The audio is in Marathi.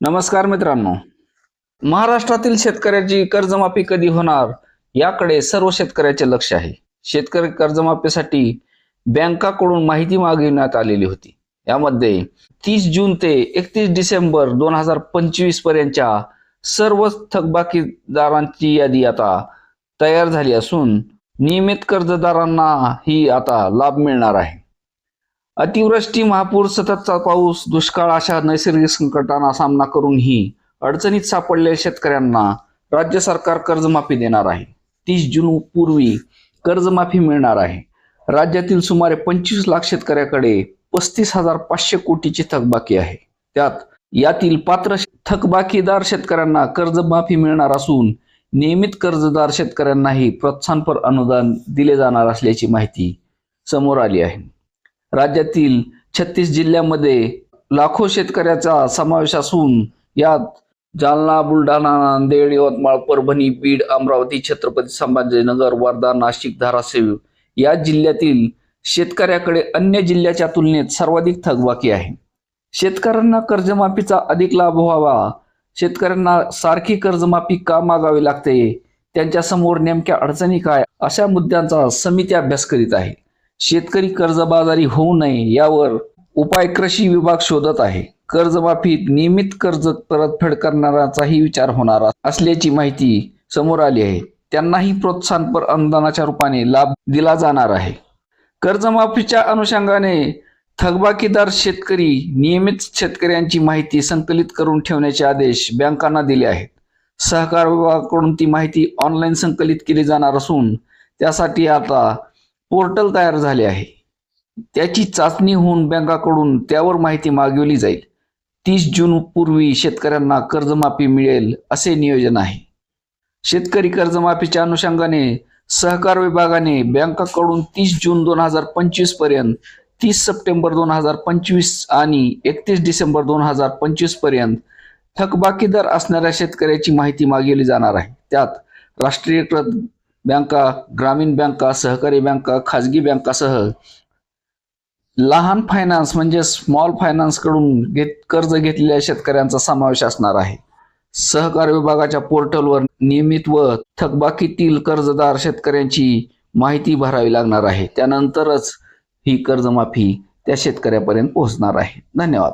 नमस्कार मित्रांनो. महाराष्ट्रातील शेतकऱ्याची कर्जमाफी कधी होणार याकडे सर्व शेतकऱ्याचे लक्ष आहे. शेतकरी कर्जमाफीसाठी बँकाकडून माहिती मागविण्यात आलेली होती. यामध्ये तीस जून ते एकतीस डिसेंबर दोन हजार पंचवीस पर्यंतच्या सर्व थकबाकीदारांची यादी आता तयार झाली असून नियमित कर्जदारांना ही आता लाभ मिळणार आहे. अतिवृष्टी महापूर सततचा पाऊस दुष्काळ अशा नैसर्गिक संकटांना सामना करूनही अडचणीत सापडलेल्या शेतकऱ्यांना राज्य सरकार कर्जमाफी देणार आहे. तीस जून पूर्वी कर्जमाफी मिळणार आहे. राज्यातील सुमारे पंचवीस लाख शेतकऱ्याकडे पस्तीस हजार पाचशे कोटीची थकबाकी आहे. त्यात यातील पात्र थकबाकीदार शेतकऱ्यांना कर्जमाफी मिळणार असून नियमित कर्जदार शेतकऱ्यांनाही प्रोत्साहनपर अनुदान दिले जाणार असल्याची माहिती समोर आली आहे. राज्यातील छत्तीस जिल्ह्यामध्ये लाखो शेतकऱ्याचा समावेश असून यात जालना बुलढाणा नांदेड यवतमाळ परभणी बीड अमरावती छत्रपती संभाजीनगर वर्धा नाशिक धाराशिव या जिल्ह्यातील शेतकऱ्याकडे अन्य जिल्ह्याच्या तुलनेत सर्वाधिक थकबाकी आहे. शेतकऱ्यांना कर्जमाफीचा अधिक लाभ व्हावा शेतकऱ्यांना सारखी कर्जमाफी का मागावी लागते त्यांच्यासमोर नेमक्या अडचणी काय अशा मुद्द्यांचा समिती अभ्यास करीत आहे. शेतकरी कर्जबाजारी होऊ नये यावर उपाय कृषी विभाग शोधत आहे. कर्जमाफीत नियमित कर्ज परतफेड करणाराचाही विचार होणार असल्याची माहिती समोर आली आहे. त्यांनाही प्रोत्साहनपर अनुदानाच्या रूपाने लाभ दिला जाणार आहे. कर्जमाफीच्या अनुषंगाने थकबाकीदार शेतकरी नियमित शेतकऱ्यांची माहिती संकलित करून ठेवण्याचे आदेश बँकांना दिले आहेत. सहकार विभागाकडून ती माहिती ऑनलाईन संकलित केली जाणार असून त्यासाठी आता पोर्टल तयार झाले आहे. त्याची चाचणी होऊन बँकाकडून त्यावर माहिती मागवली जाईल. तीस जून पूर्वी शेतकऱ्यांना कर्जमाफी मिळेल असे नियोजन आहे. शेतकरी कर्जमाफीच्या अनुषंगाने सहकार विभागाने बँकाकडून तीस जून दोन हजार पंचवीसपर्यंत तीस सप्टेंबर दोन हजार पंचवीस आणि एकतीस डिसेंबर दोन हजार पंचवीसपर्यंत थकबाकीदार असणाऱ्या शेतकऱ्याची माहिती मागवली जाणार आहे. त्यात राष्ट्रीयकृत बँका ग्रामीण बँका सहकारी बँका खाजगी बँकासह लहान फायनान्स म्हणजे स्मॉल फायनान्सकडून घेत कर्ज घेतलेल्या शेतकऱ्यांचा समावेश असणार आहे. सहकार विभागाच्या पोर्टलवर नियमित व थकबाकीतील कर्जदार शेतकऱ्यांची माहिती भरावी लागणार आहे. त्यानंतरच ही कर्जमाफी त्या शेतकऱ्यापर्यंत पोहोचणार आहे. धन्यवाद.